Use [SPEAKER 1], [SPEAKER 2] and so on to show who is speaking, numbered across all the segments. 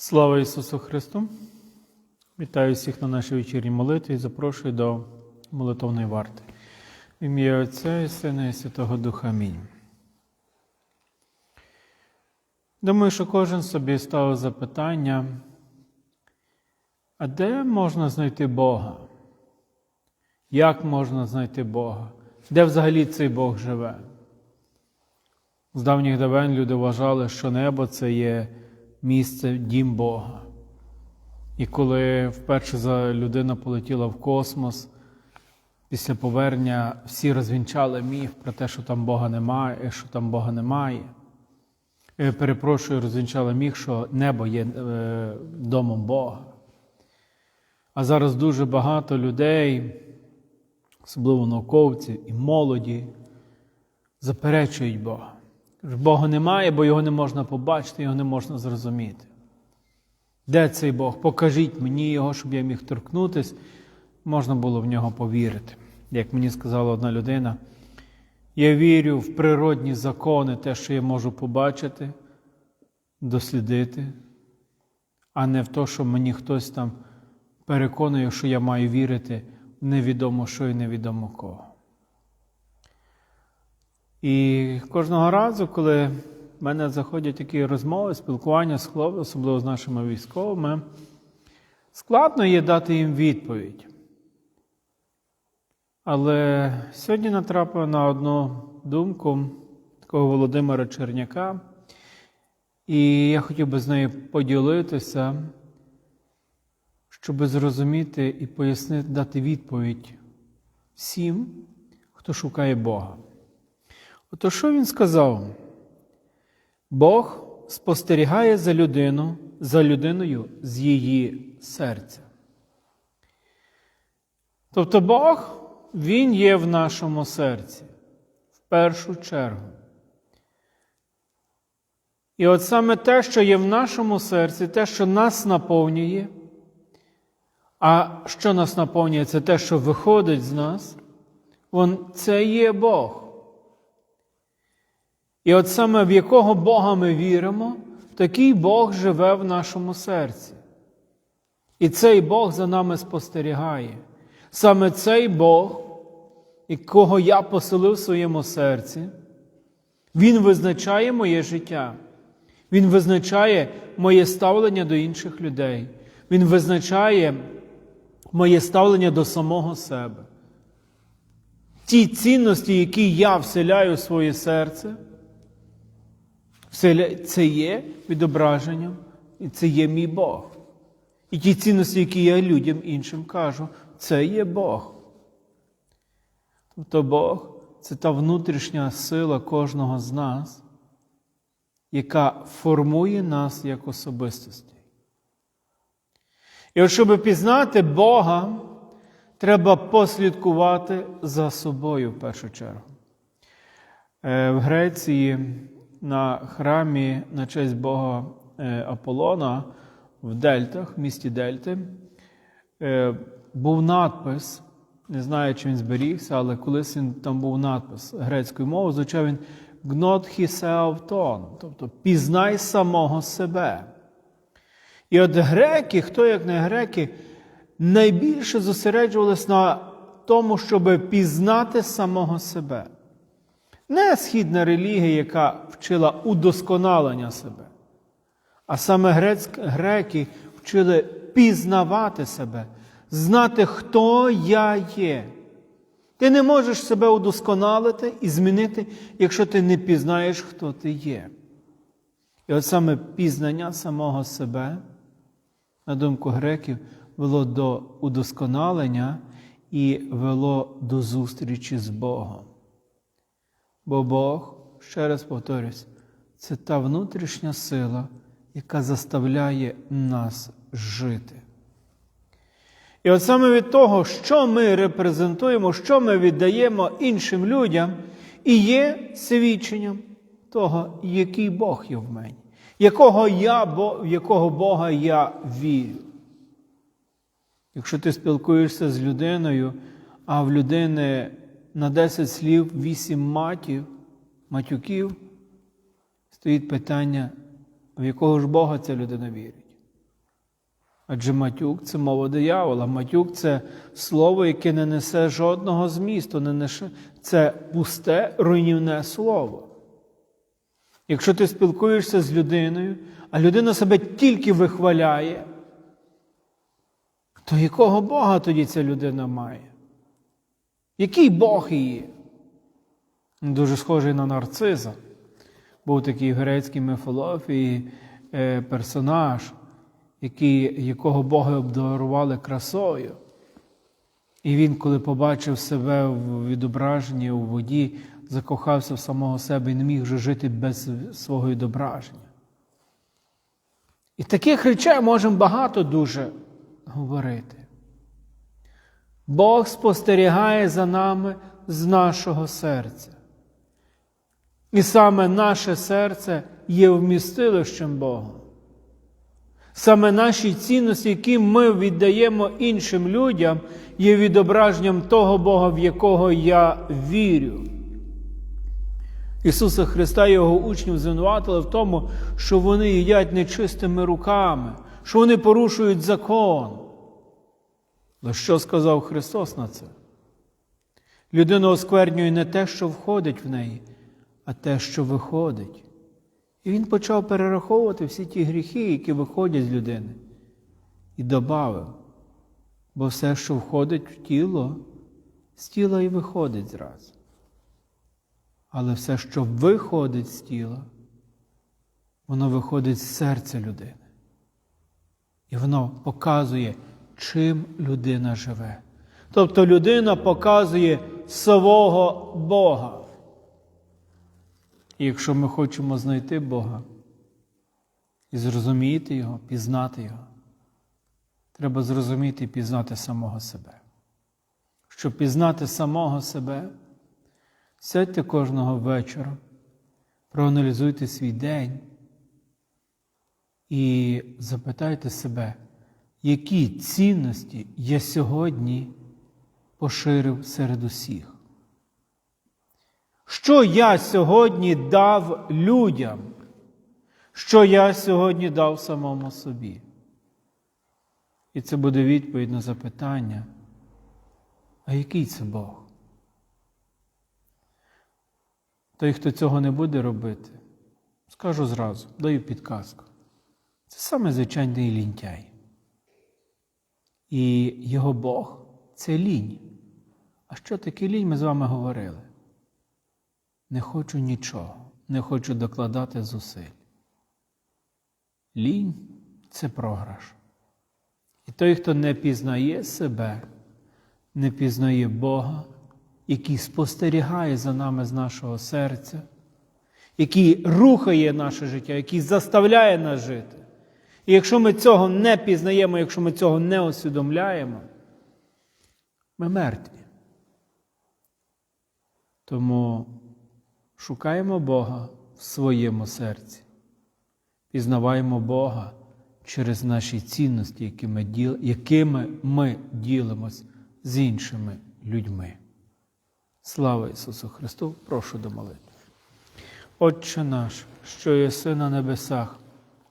[SPEAKER 1] Слава Ісусу Христу! Вітаю всіх на нашій вечірній молитві і запрошую до молитовної варти. В ім'я Отця і Сина і Святого Духа. Амінь. Думаю, що кожен собі ставив запитання, а де можна знайти Бога? Як можна знайти Бога? Де взагалі цей Бог живе? З давніх давен люди вважали, що небо це є місце, дім Бога. І коли вперше людина полетіла в космос, після повернення всі розвінчали міф про те, що там Бога немає, що там Бога немає. Е, Перепрошую, розвінчали міф, що небо є е, домом Бога. А зараз дуже багато людей, особливо науковці і молоді, заперечують Бога. Бога немає, бо його не можна побачити, його не можна зрозуміти. Де цей Бог? Покажіть мені його, щоб я міг торкнутися, можна було в нього повірити. Як мені сказала одна людина, я вірю в природні закони, те, що я можу побачити, дослідити, а не в те, що мені хтось там переконує, що я маю вірити в невідомо що і невідомо кого. І кожного разу, коли в мене заходять такі розмови, спілкування з хлопцями, особливо з нашими військовими, складно є дати їм відповідь. Але сьогодні натрапив на одну думку такого Володимира Черняка, і я хотів би з нею поділитися, щоб зрозуміти і пояснити, дати відповідь всім, хто шукає Бога. Ото що він сказав? Бог спостерігає за людину, за людиною з її серця. Тобто Бог, Він є в нашому серці в першу чергу. І от саме те, що є в нашому серці, те, що нас наповнює, а що нас наповнює, це те, що виходить з нас, це є Бог. І от саме в якого Бога ми віримо, такий Бог живе в нашому серці. І цей Бог за нами спостерігає. Саме цей Бог, якого я поселив в своєму серці, Він визначає моє життя. Він визначає моє ставлення до інших людей. Він визначає моє ставлення до самого себе. Ті цінності, які я вселяю в своє серце, це є відображенням, і це є мій Бог. І ті цінності, які я людям іншим кажу, це є Бог. Тобто Бог це та внутрішня сила кожного з нас, яка формує нас як особистості. І от щоб пізнати Бога, треба послідкувати за собою в першу чергу. Е, В Греції на храмі на честь Бога Аполлона в Дельтах, в місті Дельти, був надпис. Не знаю, чи він зберігся, але колись він, там був надпис грецькою мовою, звучав він «Гнот хісеавтон», тобто пізнай самого себе. І от греки, хто як не греки, найбільше зосереджувалися на тому, щоб пізнати самого себе. Не східна релігія, яка вчила удосконалення себе, а саме грецьк, греки вчили пізнавати себе, знати, хто я є. Ти не можеш себе удосконалити і змінити, якщо ти не пізнаєш, хто ти є. І от саме пізнання самого себе, на думку греків, вело до удосконалення і вело до зустрічі з Богом. Бо Бог, ще раз повторюсь, це та внутрішня сила, яка заставляє нас жити. І от саме від того, що ми репрезентуємо, що ми віддаємо іншим людям, і є свідченням того, який Бог є в мені, якого я, в якого Бога я вірю. Якщо ти спілкуєшся з людиною, а в людини на 10 слів 8 матів, матюків, стоїть питання, в якого ж Бога ця людина вірить. Адже матюк це мова диявола. Матюк це слово, яке не несе жодного змісту, не несе... це пусте руйнівне слово. Якщо ти спілкуєшся з людиною, а людина себе тільки вихваляє, то якого Бога тоді ця людина має? Який Бог її? Дуже схожий на нарциза. Був такий в грецькій міфології е, персонаж, який, якого Боги обдарували красою. І він, коли побачив себе в відображенні у воді, закохався в самого себе і не міг вже жити без свого відображення. І таких речей можемо багато дуже говорити. Бог спостерігає за нами з нашого серця. І саме наше серце є вмістилищем Бога. Саме наші цінності, які ми віддаємо іншим людям, є відображенням того Бога, в якого я вірю. Ісуса Христа і Його учнів звинуватили в тому, що вони їдять нечистими руками, що вони порушують закон. Але що сказав Христос на це? Людина осквернює не те, що входить в неї, а те, що виходить. І він почав перераховувати всі ті гріхи, які виходять з людини. І додав, бо все, що входить в тіло, з тіла і виходить зразу. Але все, що виходить з тіла, воно виходить з серця людини. І воно показує, чим людина живе. Тобто людина показує свого Бога. І якщо ми хочемо знайти Бога і зрозуміти Його, пізнати Його, треба зрозуміти і пізнати самого себе. Щоб пізнати самого себе, сядьте кожного вечора, проаналізуйте свій день і запитайте себе, які цінності я сьогодні поширив серед усіх. Що я сьогодні дав людям? Що я сьогодні дав самому собі? І це буде відповідь на запитання, а який це Бог? Той, хто цього не буде робити, скажу зразу, даю підказку. Це саме звичайний лінтяй. І його Бог це лінь. А що таке лінь, ми з вами говорили? Не хочу нічого, не хочу докладати зусиль. Лінь це програш. І той, хто не пізнає себе, не пізнає Бога, який спостерігає за нами з нашого серця, який рухає наше життя, який заставляє нас жити. І якщо ми цього не пізнаємо, якщо ми цього не усвідомляємо, ми мертві. Тому шукаємо Бога в своєму серці, пізнаваємо Бога через наші цінності, якими, діл... якими ми ділимось з іншими людьми. Слава Ісусу Христу! Прошу до молитви. Отче наш, що єси на небесах,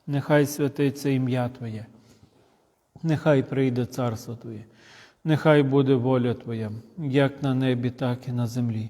[SPEAKER 1] нехай святиться ім'я Твоє, нехай прийде царство Твоє, нехай буде воля Твоя, як на небі, так і на землі.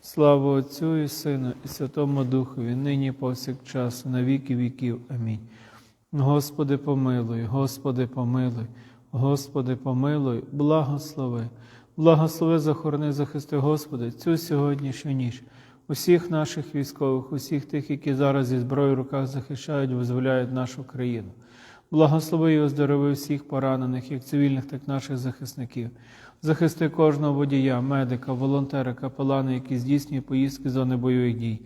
[SPEAKER 1] Слава Отцю і Сину, і Святому Духові, нині повсякчас, на віки віків. Амінь. Господи, помилуй, Господи, помилуй, Господи, помилуй, благослови. Благослови, захорони, захисти, Господи, цю сьогоднішню ніч. Усіх наших військових, усіх тих, які зараз зі зброєю в руках захищають, визволяють нашу країну. Благослови і оздорови всіх поранених, як цивільних, так і наших захисників. Захисти кожного водія, медика, волонтера, капелана, які здійснюють поїздки з зони бойових дій,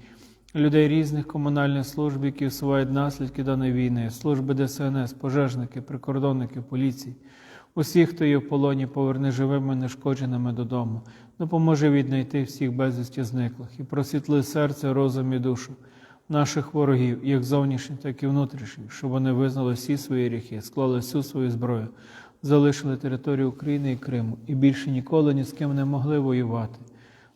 [SPEAKER 1] людей різних комунальних служб, які усувають наслідки даної війни, служби ДСНС, пожежники, прикордонники, поліції. Усіх, хто є в полоні, поверни живими, нешкодженими додому. Допоможи віднайти всіх безвісті зниклих і просвітли серце, розум і душу наших ворогів, як зовнішніх, так і внутрішніх, щоб вони визнали всі свої гріхи, склали всю свою зброю, залишили територію України і Криму і більше ніколи ні з ким не могли воювати.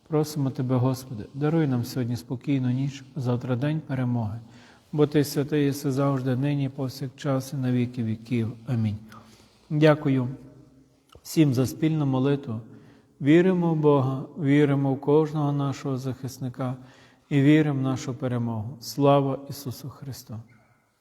[SPEAKER 1] Просимо Тебе, Господи, даруй нам сьогодні спокійну ніч, завтра день перемоги, бо Ти святий єси завжди, нині, повсякчас і на віки віків. Амінь. Дякую всім за спільну молитву. Віримо в Бога, віримо в кожного нашого захисника і віримо в нашу перемогу. Слава Ісусу Христу!